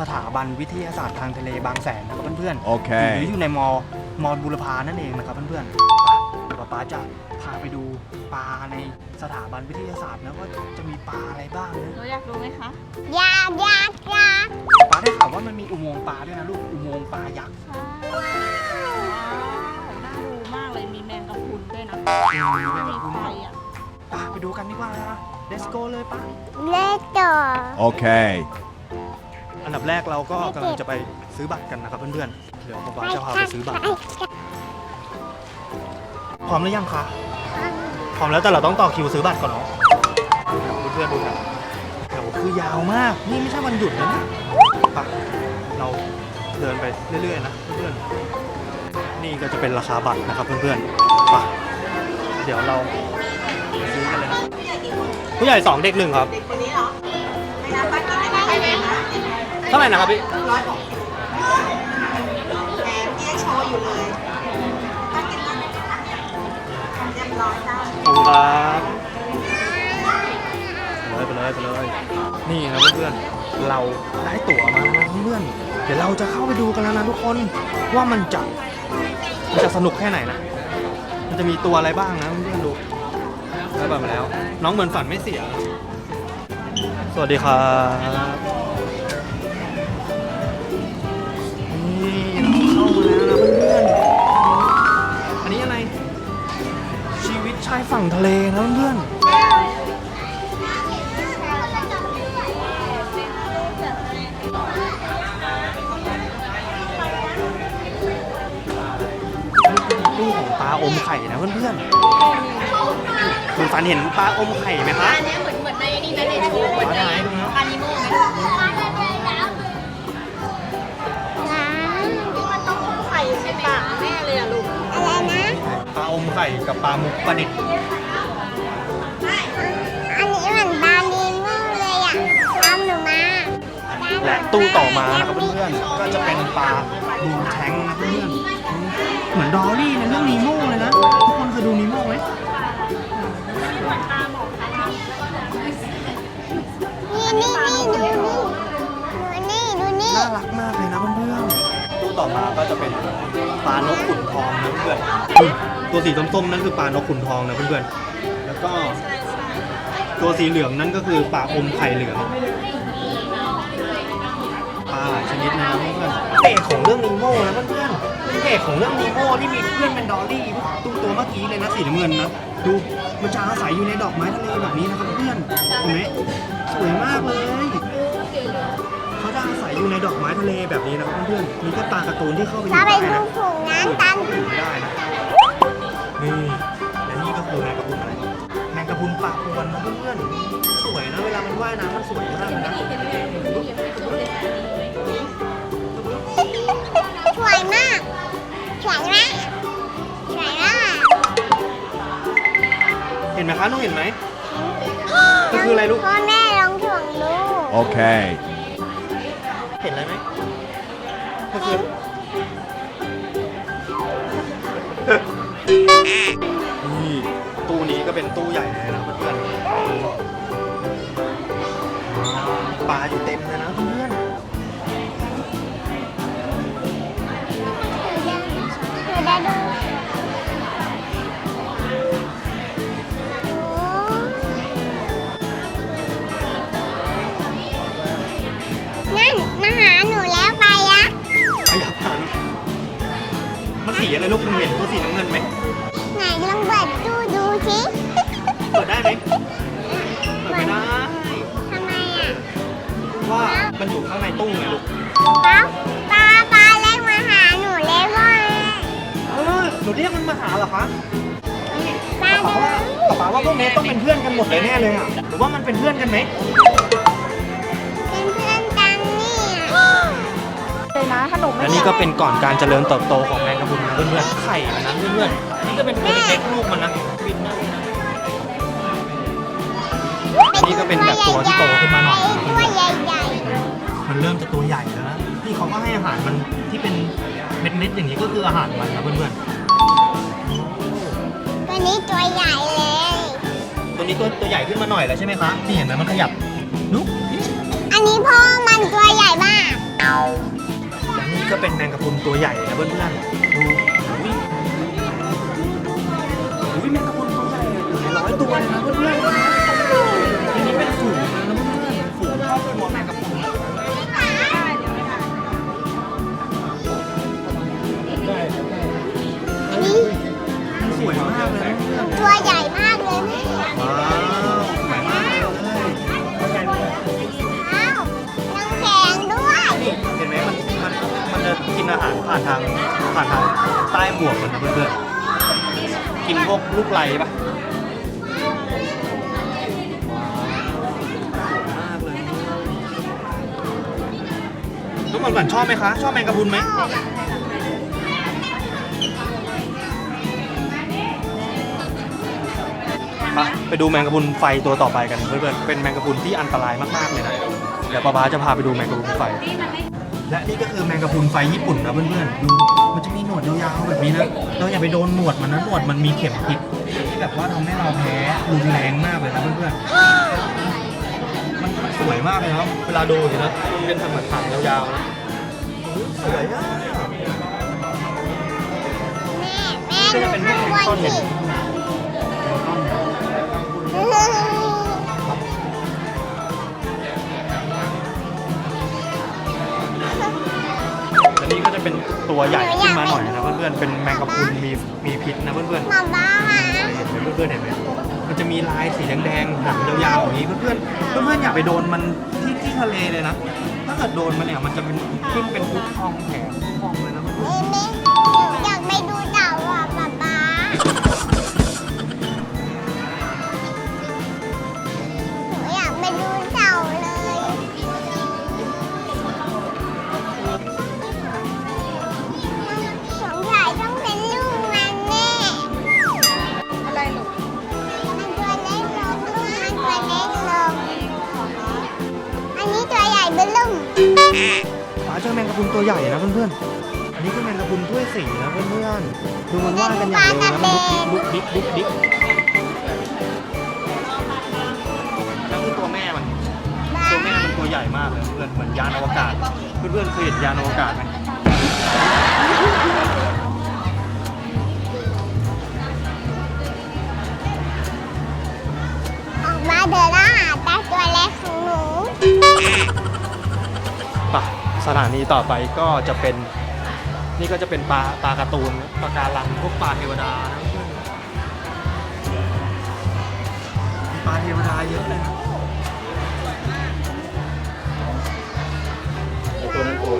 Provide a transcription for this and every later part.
สถาบันวิทยาศาสตร์ทางทะเลบางแสนนะครับเพื่อนๆหรือ Okay. อยู่ในมอมอบุรพานั่นเองนะครับเพื่อนๆไปป๊าป๊าจะพาไปดูปลาในสถาบันวิทยาศาสตร์นะว่าจะมีปลาอะไรบ้างนะหนูอยากรู้ไหมคะยายายาป๊าได้ข่าวว่ามันมีอุโมงค์ปลาด้วยนะลูกอุโมงค์ปลายักษ์ใช่ว้าวน่าดูมากเลยมีแมงกะพรุนด้วยนะมีแมงมีกะพรุนไฟด้วยอะปลาไปดูกันดีกว่านะ Let's go เลยป้าเล่ต่อ Okay. อันดับแรกเราก็กำลังจะไปซื้อบัตรกันนะครับเพื่อนๆ เดี๋ยวป๊าป๊าจะพาไปซื้อบัตร พร้อมหรือยังคะ พร้อมแล้วแต่เราต้องต่อคิวซื้อบัตรก่อนเนาะดูแถวเพื่อนๆดูแถวแถวคือยาวมาก นี่ไม่ใช่วันหยุดนะเนี่ยไปเราเดินไปเรื่อยๆนะเพื่อนๆ นี่ก็จะเป็นราคาบัตรนะครับเพื่อนๆ ไป เดี๋ยวเราไปซื้อกันเลยนะผู้ใหญ่สองเด็กหนึ่งครับ เท่าไหร่นะครับพี่ขอบคุณครับไปเลยไปเลยไปเลยนี่ครับเพื่อนๆเราได้ตั๋วมาแล้วเพื่อนๆเดี๋ยวเราจะเข้าไปดูกันแล้วนะทุกคนว่ามันจะมันจะสนุกแค่ไหนนะ มันจะมีตัวอะไรบ้างนะเพื่อนๆดูได้แบบมาแล้ว น้องเหมือนฝันไม่เสีย สวัสดีครับ้ามาแล้วนะเพื่อนๆ อันนี้อะไร ชีวิตชายฝั่งทะเลนะเพื่อนๆตู้ของปลาอมไข่นะเพื่อนๆคุณฝันเห็นปลาอมไข่ไหมคะ อันนี้เหมือนเหมือนในนี่นะในโชว์เหมือนใน ไข่กับปลาหมุกประดิษฐ์อันนี้เหมือนบาลีมูเลยอะตามหนูมาและตู้ต่อมานะครับเพื่อนๆก็จะเป็นปลาบูแทงนะเพื่อนๆเหมือนดอลลี่ในเรื่องนีโม่เลยนะทุกคนเคยดูนีโม่ไหมนี่นี่นี่ดูนี่ดูนี่ดูนี่น่ารักมากเลยนะเพื่อนๆตู้ต่อมาก็จะเป็นปลานกขุนทองนะเพื่อนๆอืม ตัวสีส้มๆนั่นคือปลานกขุนทองนะเพื่อนๆ แล้วก็ตัวสีเหลืองนั่นก็คือปลาอมไข่เหลืองปลาหลายชนิดนะเพื่อนๆเอกของเรื่องนีโม่นะเพื่อนๆเอกของเรื่องนีโม่ที่มีเพื่อนเป็นดอลลี่ตุ้ตัวเมื่อกี้เลยนะสีน้ำเงินนะดูมันจะอาศัยอยู่ในดอกไม้ทะเลแบบนี้นะครับเพื่อนเห็นไหมสวยมากเลยเขาจะอาศัยอยู่ในดอกไม้ทะเลแบบนี้นะครับเพื่อนๆมีแค่ปลากร์ตูนที่เข้าไปอยู่เราไปได้ดูนะถุงน้ำกันอยู่ได้นะ นี่ และนี่ก็คือแมงกะพรุนอะไร แมงกะพรุนปากพวนนะเพื่อนๆสวยนะเวลามันว่ายน้ำมันสวยมากเลยนะสวยมากสวยมากสวยมากเห็นไหมคะน้องเห็นไหมก็คืออะไรลูกพ่อแม่ลองถ่วงลูก Okay. เห็นอะไรไหมก็คือ นี่ตู้นี้ก็เป็นตู้ใหญ่เลยนะเพื่อนๆปลาอยู่เต็มเลยนะเพื่อนหนูได้ดูนั่นมาหาหนูแล้วไปอะ ขยับผ่านมันสีอะไรลูกคุณเห็นตัวสีน้ำเงินไหมไหน ลองเปิดตู้ดูสิเปิดได้ไหมเปิดไม่ได้ ทำไมอะว่ามันอยู่ข้างในตู้ไงลูกป๊าป๊าป๊าเล็กมาหาหนูเลยพ่อเออหนูเรียกมันมาหาเหรอคะป๊าป๋าดูว่าป๋าว่าพวกนี้ต้องเป็นเพื่อนกันหมดเลยแน่เลยอะหรือว่ามันเป็นเพื่อนกันไหมเป็นเพื่อนกันนี่เลยนะขนมไม่และนี่ก็เป็นก่อนการเจริญเติบโตของแมงกะพรุนนะเพื่อนๆไข่มันนะเพื่อน ๆนี่ก็เป็นตัวเล็กๆลูกมันนะบินนะไปนี่ก็เป็นแบบตัวที่โตขึ้นมาหน่อยตัวใหญ่มันเริ่มจะตัวใหญ่แล้วนะนี่เขาก็ให้อาหารมันที่เป็นเม็ดๆอย่างนี้ก็คืออาหารมันนะเพื่อนๆตัวนี้ตัวใหญ่เลยๆตัวนี้ตัวตัวใหญ่ขึ้นมาหน่อยแล้วใช่ไหมคะนี่เห็นไหมมันขยับนุ๊กอันนี้พ่อมันตัวใหญ่มากและนี่ก็เป็นแมงกะพรุนตัวใหญ่นะเพื่อนๆ วเลยนะเพื่อนๆทีนี้เป็นฝูงนะเพื่อนๆฝูงครอบครัวแมงกะพรุนอันนี้มันสวยมากเลยนะเพื่อนตัวใหญ่มากเลยแม่ว้าวสวยมากเลยอ้าวน้ำแข็งด้วย นี่เห็นไหมมันมันมันจะกินอาหารผ่านทางผ่านทางใต้หมวกมันนะเพื่อนๆกินพวกลูกไรปะ ทุกคนก่อนชอบไหมคะ ชอบแมงกะพรุนไหมไปไปดูแมงกะพรุนไฟตัวต่อไปกันเพื่อนๆเป็นแมงกะพรุนที่อันตรายมากๆเลยนะเดี๋ยวป๊าป๊าจะพาไปดูแมงกะพรุนไฟ และนี่ก็คือแมงกะพรุนไฟญี่ปุ่นนะเพื่อนๆดูมันจะมีหนวดยาวๆแบบนี้นะเราอย่าไปโดนหนวดมันนะหนวดมันมีเข็มพิษที่แบบว่าทำให้เราแพ้รุนแรงมากเลยนะเพื่อนๆมันสวยมากเลยนะเวลาดูอย่างนี้นะเป็นทำเหมือนถังยาวๆนะ สวยอะแม่ก็แม่จะเป็นพดูวกข้างบก้อนนเห็สิดอันนี้ก็จะเป็นตัวใหญ่ขึ้นมาหน่อยนะเพื่อนๆ เป็นแมงกะพรุนมีมีพิษนะเพื่อนๆ มาบ้าเห็นไหมเพื่อนๆเห็นไหมมันจะมีลายสีแดงๆหางยาวๆอย่างนี้เพื่อนๆ เพื่อนๆ อย่าไปโดนมันที่ที่ทะเลเลยนะ เกิดโดนมันเนี่ยมันจะเป็นขึ้นเป็นพุกพองแผลพุพองเลยนะเพื่อน ป๋าเจอแมงกะพรุนตัวใหญ่นะเพื่อนๆอันนี้คือแมงกะพรุนถ้วยสีนะเพื่อนๆดูมันว่ายกันอย่างเร็วนะมันลุกดิ๊กลุกดิ๊กลุกดิ๊กนั่นคือตัวแม่มัน ตัวแม่มันตัวใหญ่มากเลยเพื่อนเหมือนยานอวกาศ เพื่อนๆเคยเห็นยานอวกาศไหมออกมาเดินล่าหาตาตัวเล็กของหนู สถานีต่อไปก็จะเป็นนี่ก็จะเป็นปลาปลาการ์ตูนปลาการังพวกปลาเทวดานะเพื่อนมีปลาเทวดาเยอะเลยนะตัวนั้นตัว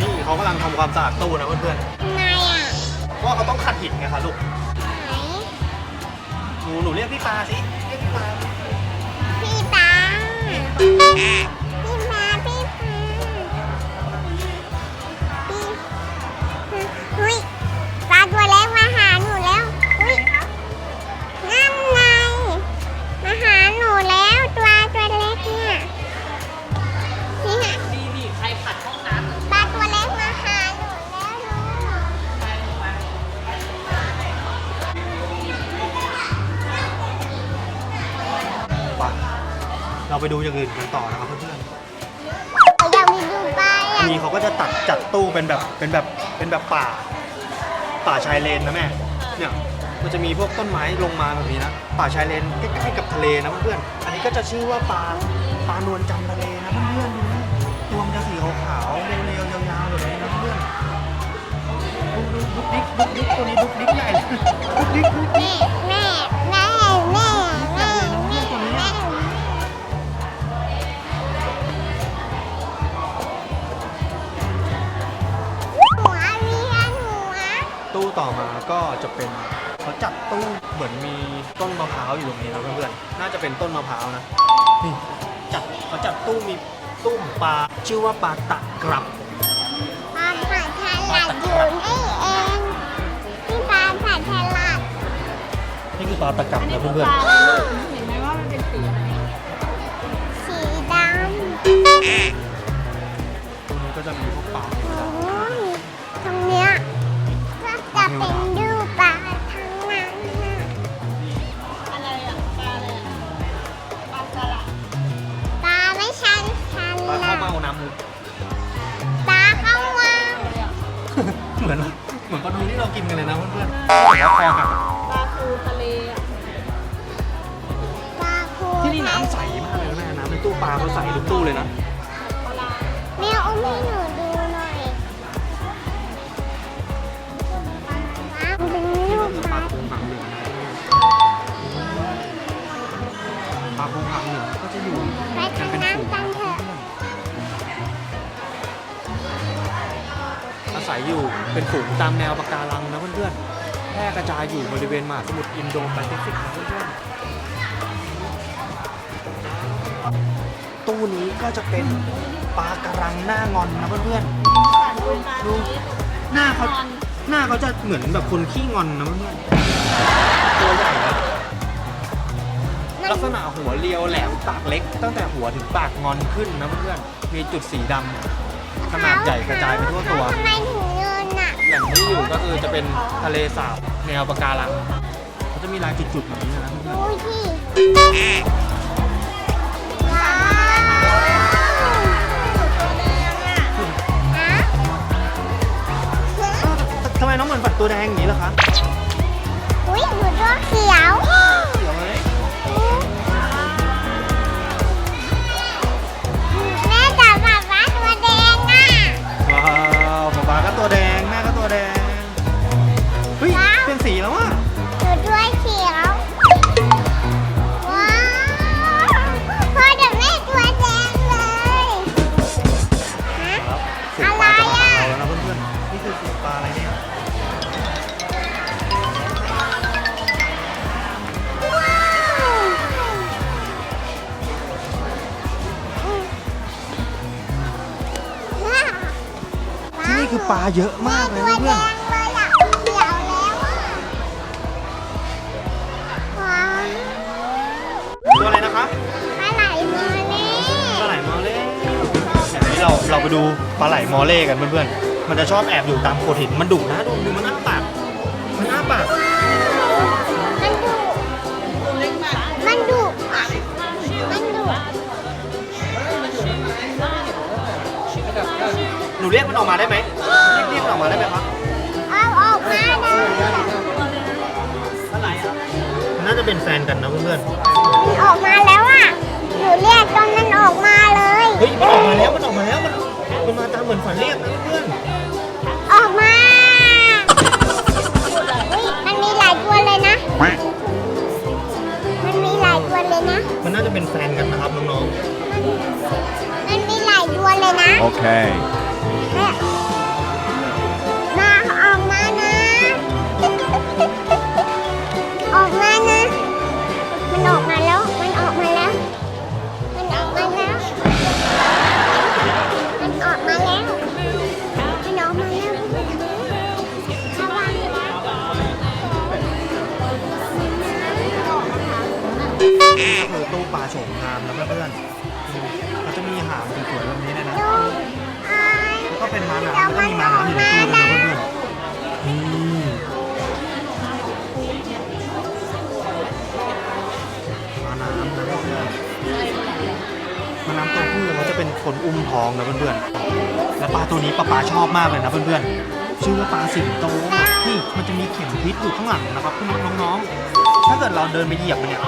นี่เขากำลังทำความสะอาดตู้นะเพื่อนทำไมอะๆเพราะว่าเขาต้องขัดหินไงคะลูก ไหนหนูหนูเรียกพี่ปลาสิ เรียกพี่ปลา Ah! ไปดูอย่างอื่นกันต่อนะครับเพื่อนๆอยากไปดูปลาอัอะนนี้เขาก็จะตัดจัดตู้เป็นแบบเป็นแบบเป็นแบบป่า ป่าชายเลนนะแม่เนี่ยมันจะมีพวกต้นไม้ลงมาแบบนี้นะป่าชายเลนใกล้ๆกับทะเลนะเพื่อนๆอันนี้ก็จะชื่อว่าปลาปลานวลจันทร์ทะเลนะเพื่อนๆดูนะตัวมันจะสีขาวๆเรียวๆยาวๆแบบนี้นะเพื่อนดูดูดุ๊กดิ๊กดุ๊กดิ๊กตัวนี้ดุ๊กดิ๊กใหญ่เลยดุ๊กดิ๊กดุ๊กดิ๊กแตู้ต่อมาก็จะเป็นเขาจัดตู้เหมือนมีต้นมะพร้าวอยู่ตรงนี้นะเพื่อนๆน่าจะเป็นต้นมะพร้าวนะนี่จัดเขาจัดตู้มีตู้ของปลาชื่อว่าปลาตะกรับปลาผัดฉลาดอยู่นี่เองพี่ปลาผัดฉลาดนี่คือคือปลาตะกับอันนี้นะคือเพื่อนปลาอะไรลูกเห็นไหมว่ามันเป็นสีอะไร สีดๆ กินกันเลยนะเพื่อนๆแต่ว่าคอหักปลาทูทะเลอะปลาคูที่นี่น้ำใสมากเลยนะแม่น้ำในตู้ปลาเขาใสทุกตู้เลยนะปลาแม่อุ้มให้หนู ศัยอยู่เป็นฝูงตามแนวปะการังนะเพื่อนๆแพร่กระจายอยู่บริเวณมหาสมุทรอินโดแปซิฟิกนะเพื่อนๆตู้นี้ก็จะเป็นปลากระรังหน้างอนนะเพื่อนดูปลาๆดูดูหน้าเขาหน้าเขาจะเหมือนแบบคนขี้งอนนะเพื่อนๆตัวใหญ่นะลักษณะหัวเรียวแหลมปากเล็ก ตั้งแต่หัวถึงปากงอนขึ้นนะเพื่อนๆมีจุดสีดำขนาดใหญ่กระจายไปทั่วตัว หล่งที่อยู่ก็คือจะเป็นทะเลสาบแนวปะการังเขาจะมีลายจุดๆแบบนี้นะเพื่อนดูสิว้าวฮะๆทำไมน้องเหมือนฝันตัวแดงอย่างนี้ล่ะคะ อุ้ยหนูตัวเขียว ปลาเยอะมากเลยตัวนะแดเพื่อนงเลยอะเขียวแล้วอะว้าวตัวอะไรนะคะปลาไหลมาแน่ปลาไหลมอเล่อย่างนี้เราเราไปดูปลาไหลมอเล่กันเพื่อนๆ มันจะชอบแอบอยู่ตามโขดหิน มันดุนะดูดูมันอ้าปาก มันอ้าปาก มันดุตัวเล็กมากมันดุมันดุหนูเรียกมันออกมาได้ไหม ออกมาได้ไหมครับเอาออกมาเลยอะไรอะน่าจะเป็นแฟนกันนะเพื่อนมันออกมาแล้วอะหนูเรียกจนมันออกมาเลยๆเฮ้ยมันออกมาแล้วมันออกมาแล้วมันมันมาตามเหมือนฝันเรียกนะเพื่อนออกมาเฮ้ยมันมีหลายตัวเลยนะ มันมีหลายตัวเลยนะ ๆมันน่าจะเป็นแฟนกันนะครับน้องมันมีหลายตัวเลยนะ Okay. แม่ นี่ก็คือตู้ปลาโฉมงามนะเพื่อนๆเขาจะมีหางสวยๆแบบนี้เลยนะแล้วก็เป็นม้าน้ำแล้วก็มีม้าน้ำอยู่ในตู้ด้วยนะเพื่อนๆนี่ม้าน้ำนะเพื่อนๆม้าน้ำตัวผู้เขาจะเป็นคนอุ้มท้องนะเพื่อนๆและปลาตัวนี้ป้าปาชอบมากเลยนะเพื่อนๆชื่อว่าปลาสิงโตนี่มันจะมีเข็มทิศอยู่ข้างหลังนะครับคุณน้องๆถ้าเกิดเราเดินไปเหยียบมันเนี่ย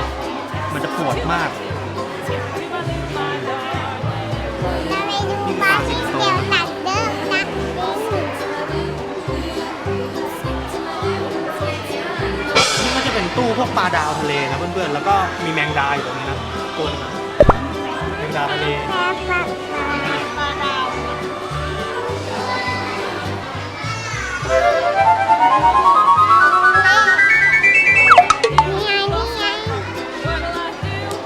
มันจะปวดมากนี่ก็จะเป็นตู้พวกปลาดาวทะเลนะเพื่อนๆ แล้วก็มีแมงดาอยู่ตรงนี้นะตัวนึงนะแมงดาทะเลแค่ปลา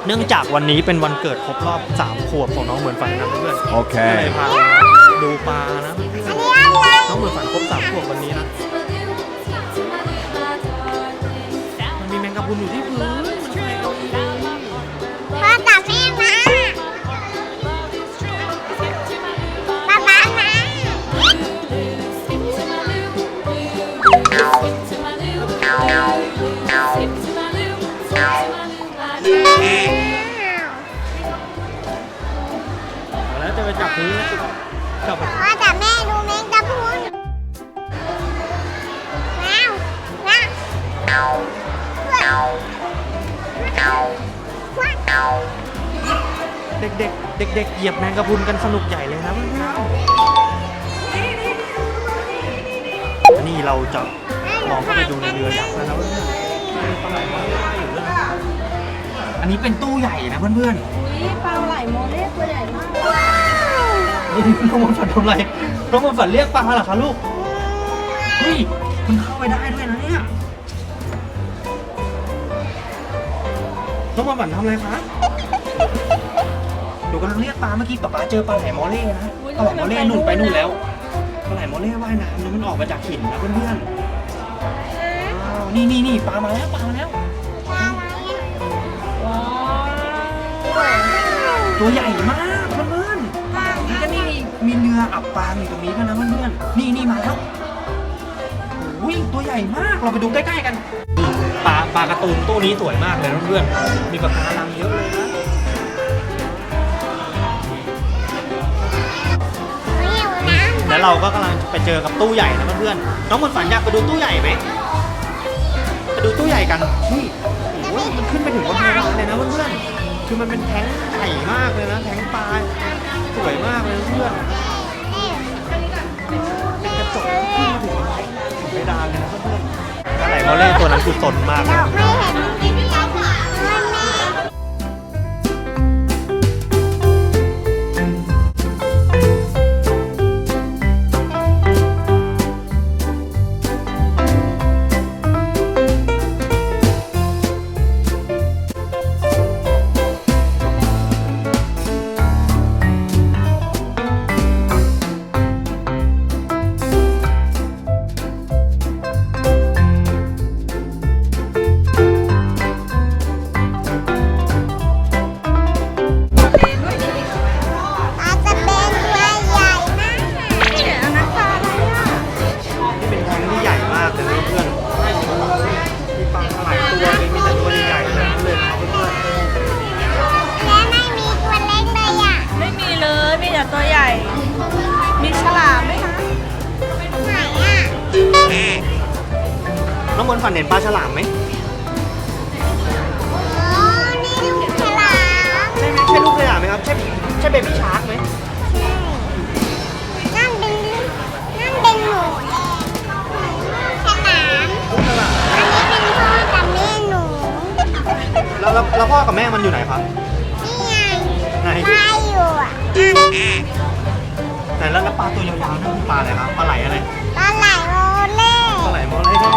เนื่องจากวันนี้เป็นวันเกิดครบรอบ3ขวบของน้องเหมือนฝันนะเพื่อนๆโอเค ก็เลยพามาดูปลานะเพื่อนอันนี้อะไรๆน้องเหมือนฝันครบ3ขวบวันนี้นะ มันมีแมงกะพรุนอยู่ที่พื้น ๆเหยียบแมงกะพรุนกันสนุกใหญ่เลยนะเพื่อนๆนี่เราจะลองเข้าไปดูในเรือยักษ์แล้วนะเพื่อนๆปลาไหลมาว่ายอยู่ด้วยนะอันนี้เป็นตู้ใหญ่นะเพื่อนอุ้ยปลาไหลโมเล่ตัวใหญ่มากๆนี่น้องมันฝันทำไรน้องมันฝันเรียกปลาเหรอคะลูกเฮ้ยมันเข้าไปได้ด้วยนะเนี่ยน้องมันฝันทำอะไรคะหนู กำลังเรียกปลาเมื่อกี้ป๊าป๊าเจอปลาไหลมอเล่นะปลาไหลมอเล่หนุนไปนู่นแล้วปลาไหลมอเล่ว่ายน้ำแล้วมันออกมาจากหินนะเพื่อนๆว้าวนี่นี่นี่ปลามาแล้วปลามาแล้วว้าวตัวใหญ่มากเพื่อนๆนี่ก็นี่มีมีเรืออับปางอยู่ตรงนี้ด้วยนะเพื่อนๆนี่นี่มาแล้วโอ้ยตัวใหญ่มากเราไปดูใกล้ๆกันนี่ปลาปลาการ์ตูนตู้นี้สวยมากเลยนะเพื่อนๆมีปลาการังเยอะเลยนะ เราก็กำลังไปเจอกับตู้ใหญ่นะเพื่อนๆน้องมนฝันอยากไปดูตู้ใหญ่ไหมไปดูตู้ใหญ่กันนี่โอ้ยมันขึ้นไปถึงบนเพดานเลยนะเพื่อนๆคือมันเป็นแท้งใหญ่มากเลยนะแท้งปลาสวยมากเลยเพื่อนเป็นกระจกขึ้นมาถึงเพดานเลยนะเพื่อนๆอะไรเขาเล่นตัวนั้นคือสนมากเลย แล้วแล้วแล้วพ่อกับแม่มันอยู่ไหนครับนี่ไงไหนปลาอยู่อะไหนแล้วแล้วปลาตัวยาวๆนั่นคือปลาอะไรครับปลาไหลอะไรปลาไหลโอเล่ปลาไหลมอเลยปล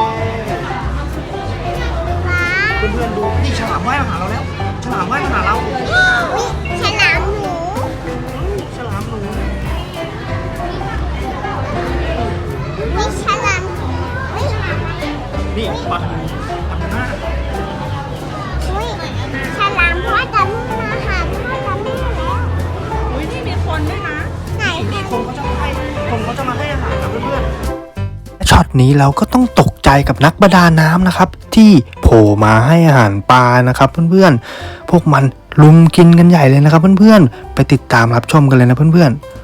าเพื่อนๆดูนี่ฉลามว่ายมาหาเราแล้วฉลามว่ายมาหาเราวิฉลามหนูฉลามหนูวิฉลามวินี่ปลา พ่อกับแม่มาหาพ่อกับแม่แล้วอุ้ยนี่มีคนด้วยนะไหนนี่คะคนเขาจะมาให้คนเขาจะมาให้อาหารนะเพื่อนๆช็อตนี้เราก็ต้องตกใจกับนักประดาน้ำนะครับ ที่โผล่มาให้อาหารปลานะครับ เพื่อนๆพวกมันลุมกินกันใหญ่เลยนะครับ เพื่อนๆไปติดตามรับชมกันเลยนะเพื่อนๆ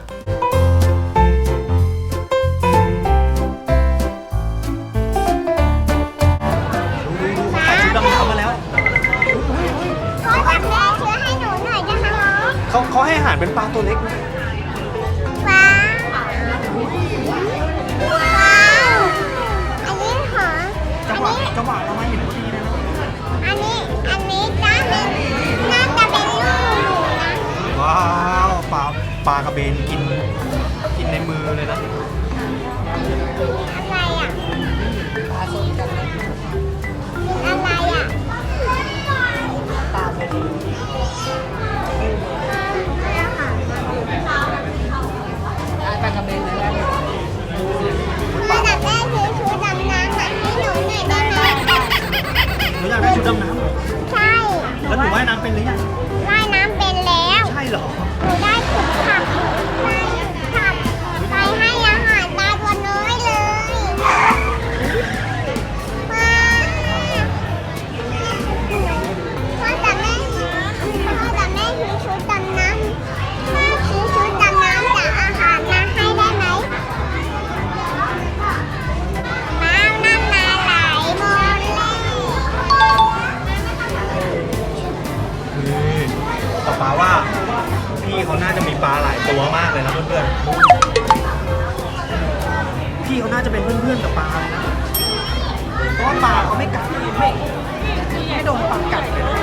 เขาให้อาหารเป็นปลาตัวเล็กนะว้าวว้าวอันนี้หอมจัอังนหวะนี้จังหวะเรามาเห็นพอดีเลยนะอันนี้ อันนี้จ้าเป็นน่าจะเป็นลูกหนูนะว้าวปลาปลากระเบนกิน เพื่อนๆพี่เขาน่าจะเป็นเพื่อนๆกับปลาเลยนะเพราะว่าปลาเขาไม่กัดไม่ไม่โดนปลากัดเลยนะ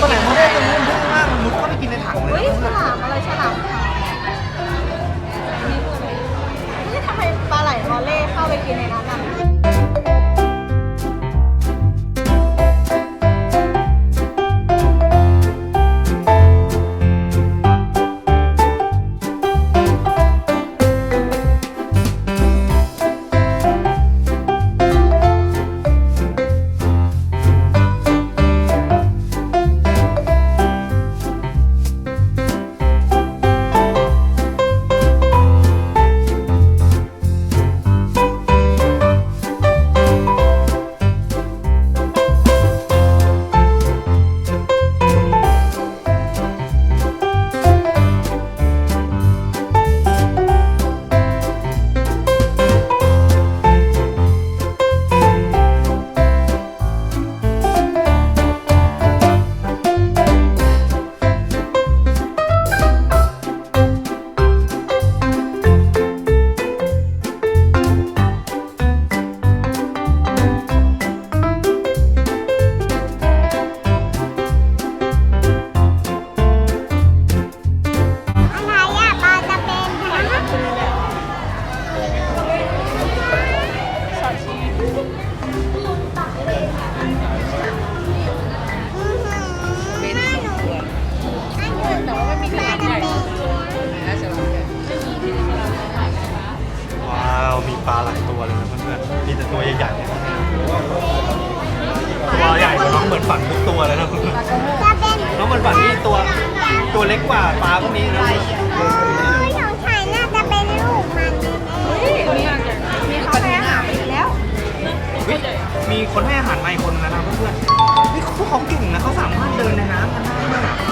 ตัวเนี้ยปลาไหลมดเล่ตัวนี้มันๆมากมันมุดเข้าไปกินในถังเลยเฮ้ยนะฉลามอะไรฉลามขาวนี่คืออะไรนี่ทำไมปลาไหลมอเล่เข้าไปกินในนั้ มีคนให้อาหารมาอีกคนนึงแล้วนะเพื่อนๆนี่พวกเขาเก่งนะเขาสามารถเดินในน้ำกันได้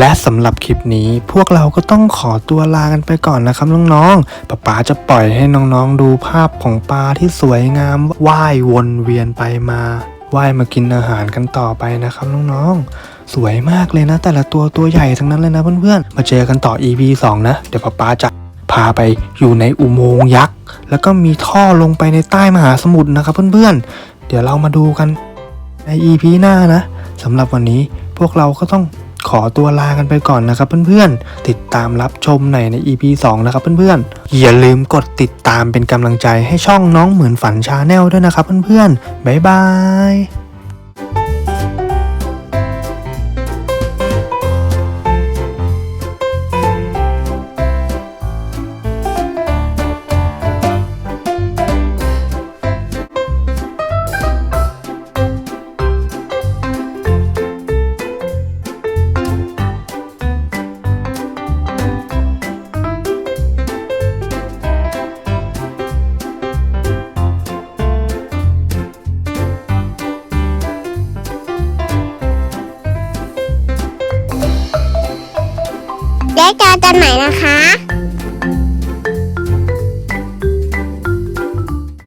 และสำหรับคลิปนี้พวกเราก็ต้องขอตัวลากันไปก่อนนะครับน้องๆป๊าป๊าจะปล่อยให้น้องๆดูภาพของปลาที่สวยงามว่ายวนเวียนไปมาว่ายมากินอาหารกันต่อไปนะครับน้องๆ สวยมากเลยนะ แต่ละตัวตัวใหญ่ทั้งนั้นเลยนะเพื่อนๆ มาเจอกันต่อ EP 2 นะ เดี๋ยวป๊าป๊าจะพาไปอยู่ในอุโมงค์ยักษ์ แล้วก็มีท่อลงไปในใต้มหาสมุทรนะครับเพื่อนๆ เดี๋ยวเรามาดูกันใน EP หน้านะสำหรับวันนี้พวกเราก็ต้อง ขอตัวลากันไปก่อนนะครับเพื่อนๆ ติดตามรับชมในใน EP 2 นะครับเพื่อนๆ อย่าลืมกดติดตามเป็นกำลังใจให้ช่องน้องเหมือนฝันชาแนลด้วยนะครับเพื่อนๆ บ๊ายบาย